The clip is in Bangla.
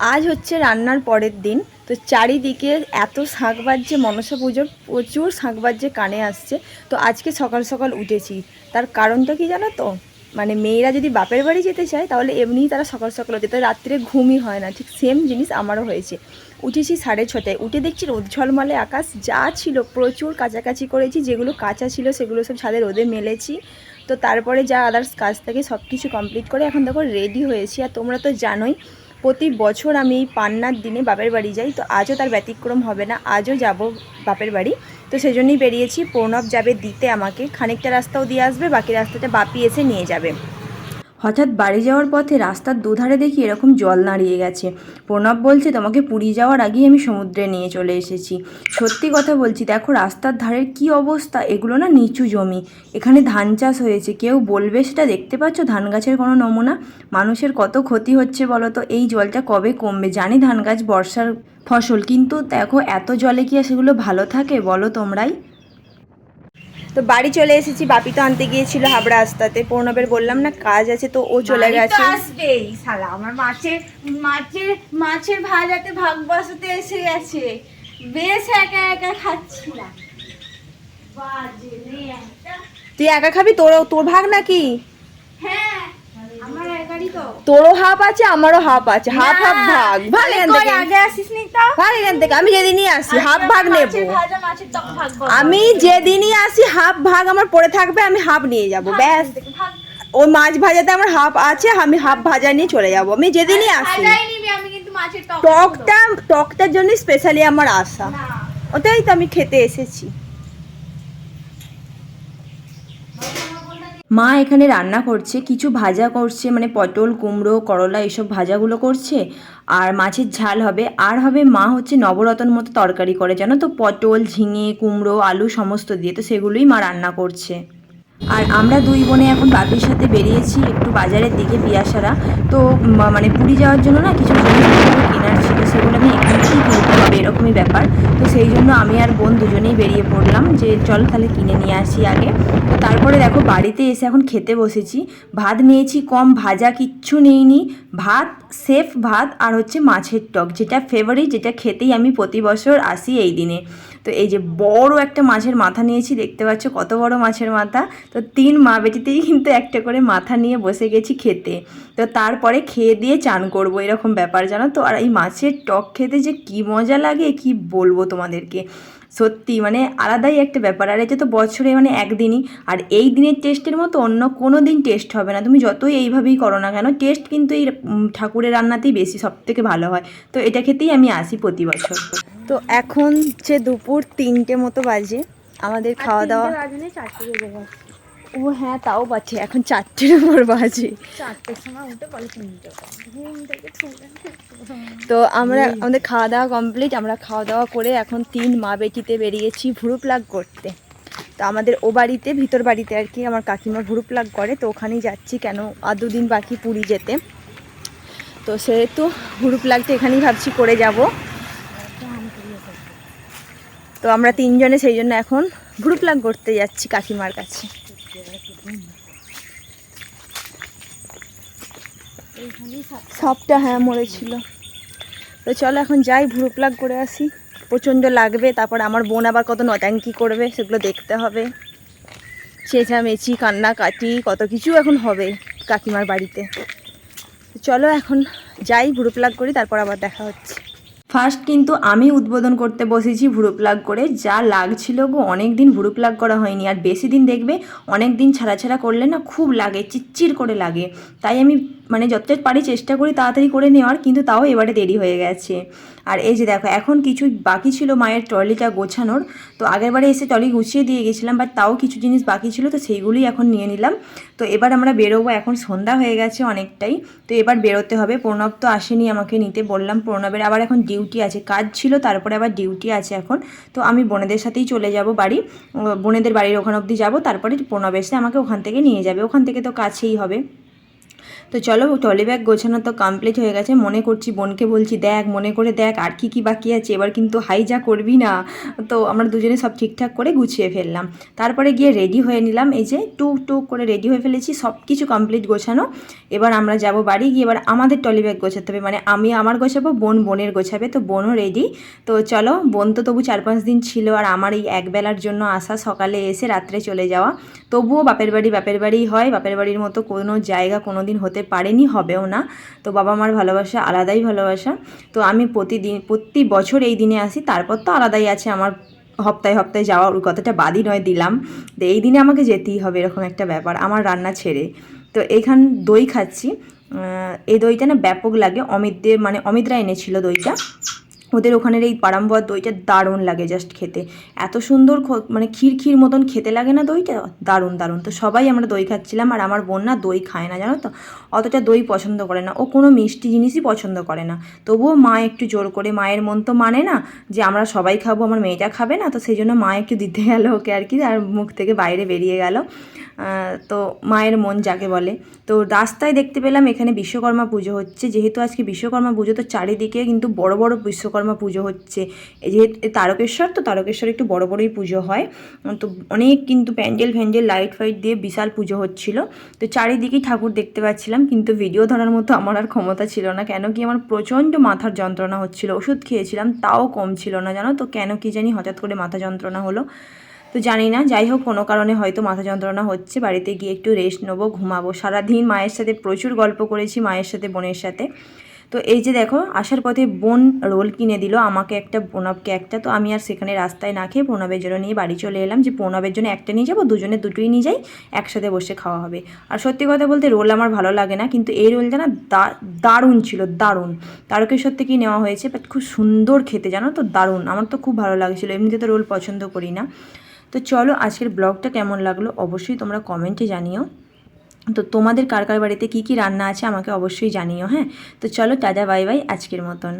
আজ হচ্ছে রান্নার পরের দিন, তো চারিদিকে এত শাঁখ বাজছে, মনসা পুজোর প্রচুর শাঁখ বাজছে, কানে আসছে। তো আজকে সকাল সকাল উঠেছি। তার কারণটা কি জানো তো? মানে মেয়েরা যদি বাপের বাড়ি যেতে চায়, তাহলে এমনিই তারা সকাল সকাল তাই রাত্রে ঘুমই হয় না। ঠিক সেম জিনিস আমারও হয়েছে। উঠেছি সাড়ে ছটায়। উঠে দেখছি রোদ ঝলমলে আকাশ। যা ছিল প্রচুর কাছাকাছি করেছি। যেগুলো কাঁচা ছিল, সেগুলো সব ছাদে রোদে মেলেছি। তো তারপরে যা আদার্স কাজ থাকে সব কিছু কমপ্লিট করে এখন দেখো রেডি হয়েছি। আর তোমরা তো জানোই প্রতি বছর আমি এই পান্নার দিনে বাপের বাড়ি যাই, তো আজও তার ব্যতিক্রম হবে না, আজও যাব বাপের বাড়ি। তো সেজন্যই বেরিয়েছি, প্রণব যাবে দিতে আমাকে, খানিকটা রাস্তাও দিয়ে আসবে, বাকি রাস্তাটা বাপি এসে নিয়ে যাবে। হঠাৎ বাড়ি যাওয়ার পথে রাস্তার দুধারে দেখি এরকম জল দাঁড়িয়ে গেছে। প্রণব বলছে, তোমাকে পুরী যাওয়ার আগেই আমি সমুদ্রে নিয়ে চলে এসেছি। সত্যি কথা বলছি, দেখো রাস্তার ধারের কি অবস্থা? এগুলো না নিচু জমি। এখানে ধান চাষ হয়েছে। কেউ বলবে সেটা দেখতে পাচ্ছ? ধান গাছের কোনো নমুনা? মানুষের কত ক্ষতি হচ্ছে বলো তো? এই জলটা কবে কমবে? জানি ধান গাছ বর্ষার ফসল, কিন্তু দেখো এত জলে কি আর সেগুলো ভালো থাকে বলো তোমরাই? তো বাড়ি চলে এসেছি বাপি তো আনতে গিয়েছিল হাবড়া আস্তাতে প্রণবের বললাম না কাজ আছে তো ও চলে গেছে। আসবেই শালা আমার মাছের মাছের মাছের ভাজাতে ভাগ বসাতে এসে গেছে। বেশ একা একা খাচ্ছিলাম। না তুই একা খাবি? তোর তোর ভাগ নাকি হ্যাঁ আমার একারই তো তোরও হাফ আছে আমারও হাফ আছে। হাফ হাফ ভাগ ভাগ এখান থেকে। আগে আসিস নি তো? ভাগ এখান থেকে আমি যেদিনই আসি হাফ ভাগ নেব। আমি যেদিনই আসি হাফ ভাগ আমার পড়ে থাকবে আমি হাফ নিয়ে যাব ব্যাস। ওই মাছ ভাজাতে আমার হাফ আছে আমি হাফ ভাজা নিয়ে চলে যাব। আমি যেদিনই আসি। টকটা টকটার জন্য স্পেশালি আমার আশা। ওটাই তো আমি খেতে এসেছি। মা এখানে রান্না করছে, কিছু ভাজা করছে মানে পটল, কুমড়ো, করলা, এসব ভাজাগুলো করছে, আর মাছের ঝাল হবে। আর হবে মা হচ্ছে নবরতন মতো তরকারি করে, জানো তো? পটল, ঝিঙে, কুমড়ো, আলু সমস্ত দিয়ে, তো সেগুলোই মা রান্না করছে। আর আমরা দুই বোনে এখন বাপির সাথে বেরিয়েছি একটু বাজারের দিকে পিয়াসারা। তো মানে পুরী যাওয়ার জন্য না কিছু কেনার ছিল সেগুলো আমি এখান থেকেই কিনতে হবে, এরকমই ব্যাপার। তো সেই জন্য আমি আর বোন দুজনেই বেরিয়ে পড়লাম যে চল তাহলে কিনে নিয়ে আসি আগে। তো তারপরে দেখো বাড়িতে এসে এখন খেতে বসেছি। ভাত নিয়েছি, কম ভাজা কিচ্ছু নেইনি। ভাত, সেফ ভাত আর হচ্ছে মাছের টক, যেটা ফেভারিট যেটা খেতেই আমি প্রতি বছর আসি এই দিনে। তো এই যে বড় একটা মাছের মাথা নিয়েছি, দেখতে পাচ্ছ কত বড় মাছের মাথা। তো তিন মা বেটিতেই কিন্তু একটা করে মাথা নিয়ে বসে গেছি খেতে। তো তারপরে খেয়ে দিয়ে চান করব, এরকম ব্যাপার জানো তো। আর এই মাছের টক খেতে যে কি মজা লাগে, কি বলব তোমাদেরকে। সত্যি মানে আলাদাই একটা ব্যাপার। আর এটা তো বছরে মানে একদিনই, আর এই দিনের টেস্টের মতো অন্য কোনো দিন টেস্ট হবে না। তুমি যতই এইভাবেই করো না কেন, টেস্ট কিন্তু এই ঠাকুরের রান্নাতেই বেশি সব থেকে ভালো হয়। তো এটা খেতেই আমি আসি প্রতি বছর। তো এখন যে দুপুর তিনটে মতো বাজে আমাদের খাওয়া দাওয়া ও হ্যাঁ তাও বাজে এখন চারটের উপর বাজে। তো আমরা আমাদের খাওয়া দাওয়া কমপ্লিট আমরা খাওয়া দাওয়া করে এখন তিন মা বেটিতে বেরিয়েছি ভুরু প্লাগ করতে। তো আমাদের ও বাড়িতে ভিতর বাড়িতে আর কি আমার কাকিমা ভুরু প্লাগ করে তো ওখানেই যাচ্ছি কেন আর দুদিন বাকি পুরী যেতে। তো সেহেতু ভুরু প্লাগটা এখানেই ভাবছি করে যাব। তো আমরা তিনজনে সেই জন্য এখন ভুরু প্লাগ করতে যাচ্ছি কাকিমার কাছে। সবটা হ্যাঁ মরেছিল। তো চলো এখন যাই ভুরু প্লাগ করে আসি। প্রচণ্ড লাগবে, তারপর আমার বোন আবার কত নটাঙ্কি করবে, সেগুলো দেখতে হবে। চেঁচামেচি, কান্নাকাটি, কত কিছু এখন হবে কাকিমার বাড়িতে। চলো এখন যাই ভুরু প্লাগ করি, তারপর আবার দেখা হচ্ছে। ফার্স্ট কিন্তু আমি উদ্বোধন করতে বসেছি ভুরু প্লাগ করে, যা লাগছিল গো অনেক দিন ভুরু প্লাগ করা হয়নি। আর বেশি দিন দেখবে অনেক দিন ছাড়া ছাড়া করলে না খুব লাগে চিচ্চির করে লাগে। তাই আমি মানে যতটা পারি চেষ্টা করি তাড়াতাড়ি করে নেওয়ার, কিন্তু তাও এবারে দেরি হয়ে গেছে। আর এই যে দেখো, এখন কিছু বাকি ছিল মায়ের ট্রলিটা গোছানোর, তো আগের বারে এসে ট্রলি গুছিয়ে দিয়ে গেছিলাম বাট তাও কিছু জিনিস বাকি ছিল, তো সেইগুলোই এখন নিয়ে নিলাম। তো এবার আমরা বেরোবো, এখন সন্ধ্যা হয়ে গেছে অনেকটাই, তো এবার বেরোতে হবে। প্রণব তো আসেনি আমাকে নিতে, বললাম প্রণবের আবার এখন ডিউটি আছে, কাজ ছিল, তারপরে আবার ডিউটি আছে এখন। তো আমি বোনেদের সাথেই চলে যাব বাড়ি, বোনেদের বাড়ির ওখান অবধি যাব, তারপরে প্রণব এসে আমাকে ওখান থেকে নিয়ে যাবে, ওখান থেকে তো কাছেই হবে। তো চলো টলি ব্যাগ গোছানো তো কমপ্লিট হয়ে গেছে। মনে করছি বোনকে বলছি, দেখ, মনে করে দেখ আর কি কি বাকি আছে। এবার কিন্তু হাই যা করবি না। তো আমরা দুজনে সব ঠিকঠাক করে গুছিয়ে ফেললাম। তারপরে গিয়ে রেডি হয়ে নিলাম। এই যে টুক টুক করে রেডি হয়ে ফেলেছি, সব কিছু কমপ্লিট গোছানো। এবার আমরা যাব বাড়ি, গিয়ে এবার আমাদের টলি ব্যাগ গোছাতে হবে। মানে আমি আমার গোছাবো, বোন বোনের গোছাবে, তো বোনও রেডি তো চলো, বোন তো তবু চার পাঁচ দিন ছিল আর আমার এই একবেলার জন্য আসা সকালে এসে রাত্রে চলে যাওয়া। তবুও বাপের বাড়ি বাপের বাড়ি হয়। বাপের বাড়ির মতো কোনো জায়গা কোনো দিন হতে পারেনি, হবেও না। তো বাবা মার ভালোবাসা আলাদাই ভালোবাসা। তো আমি প্রতিদিন, প্রতি বছর এই দিনে আসি, তারপর তো আলাদাই আছে। আমার হপ্তায় হপ্তায় যাওয়ার কথাটা বাদই নয়, দিলাম। তো এই দিনে আমাকে যেতেই হবে এরকম একটা ব্যাপার, আমার রান্না ছেড়ে। তো এখান দই খাচ্ছি। এই দইটা না ব্যাপক লাগে। অমিতদের মানে অমিতরা এনেছিল দইটা। ওদের ওখানের এই পারাম্বর দইটা দারুণ লাগে জাস্ট খেতে। এত সুন্দর মানে ক্ষীর ক্ষীর মতন খেতে লাগে না দইটা? দারুণ দারুণ। তো সবাই আমরা দই খাচ্ছিলাম আর আমার বোন না দই খায় না, জানো তো? অতটা দই পছন্দ করে না। ও কোনো মিষ্টি জিনিসই পছন্দ করে না। তবুও মা একটু জোর করে, মায়ের মন তো মানে না যে আমরা সবাই খাব, আমার মেয়েটা খাবে না, তো সেই জন্য মা একটু দিতে গেল ওকে আর কি, আর মুখ থেকে বাইরে বেরিয়ে গেল। তো মায়ের মন যাকে বলে। তো রাস্তায় দেখতে পেলাম এখানে বিশ্বকর্মা পুজো হচ্ছে। যেহেতু আজকে বিশ্বকর্মা পুজো, তো চারিদিকে কিন্তু বড় বড় বিশ্বকর্মা পুজো হচ্ছে। যেহেতু তারকেশ্বর, তো তারকেশ্বর একটু বড় বড়ই পুজো হয়। তো অনেক কিন্তু প্যান্ডেল ফ্যান্ডেল, লাইট ফাইট দিয়ে বিশাল পুজো হচ্ছিল। তো চারিদিকেই ঠাকুর দেখতে পাচ্ছিলাম, কিন্তু ভিডিও ধরার মতো আমার আর ক্ষমতা ছিল না। কেন কি আমার প্রচণ্ড মাথার যন্ত্রণা হচ্ছিল, ওষুধ খেয়েছিলাম, তাও কম ছিল না, জানো তো? কেন কি জানি হঠাৎ করে মাথা যন্ত্রণা হলো। তো জানি না, যাই হোক, কোনো কারণে হয়তো মাথা যন্ত্রণা হচ্ছে। বাড়িতে গিয়ে একটু রেস্ট নেব, ঘুমাবো। সারাদিন মায়ের সাথে প্রচুর গল্প করেছি, মায়ের সাথে, বোনের সাথে। তো এই যে দেখো, আসার পথে বোন রোল কিনে দিল আমাকে একটা, প্রণবকে একটা। তো আমি আর সেখানে রাস্তায় না খেয়ে প্রণবের জন্য নিয়ে বাড়ি চলে এলাম যে প্রণবের জন্য একটা নিয়ে যাব, দুজনে দুটোই নিয়ে যাই, একসাথে বসে খাওয়া হবে। আর সত্যি কথা বলতে রোল আমার ভালো লাগে না, কিন্তু এই রোলটা না দারুণ ছিল, দারুণ। তারকেশ্বর থেকেই নেওয়া হয়েছে বাট খুব সুন্দর খেতে, জানো তো, দারুণ। আমার তো খুব ভালো লাগছিল, এমনিতে তো রোল পছন্দ করি না। তো চলো আজকের ব্লগটা কেমন লাগল অবশ্যই তোমরা কমেন্টে জানিও। তো তোমাদের কার কার বাড়িতে কী কী রান্না আছে আমাকে অবশ্যই জানিও হ্যাঁ? তো চলো টাটা, বাই বাই, আজকের মতন।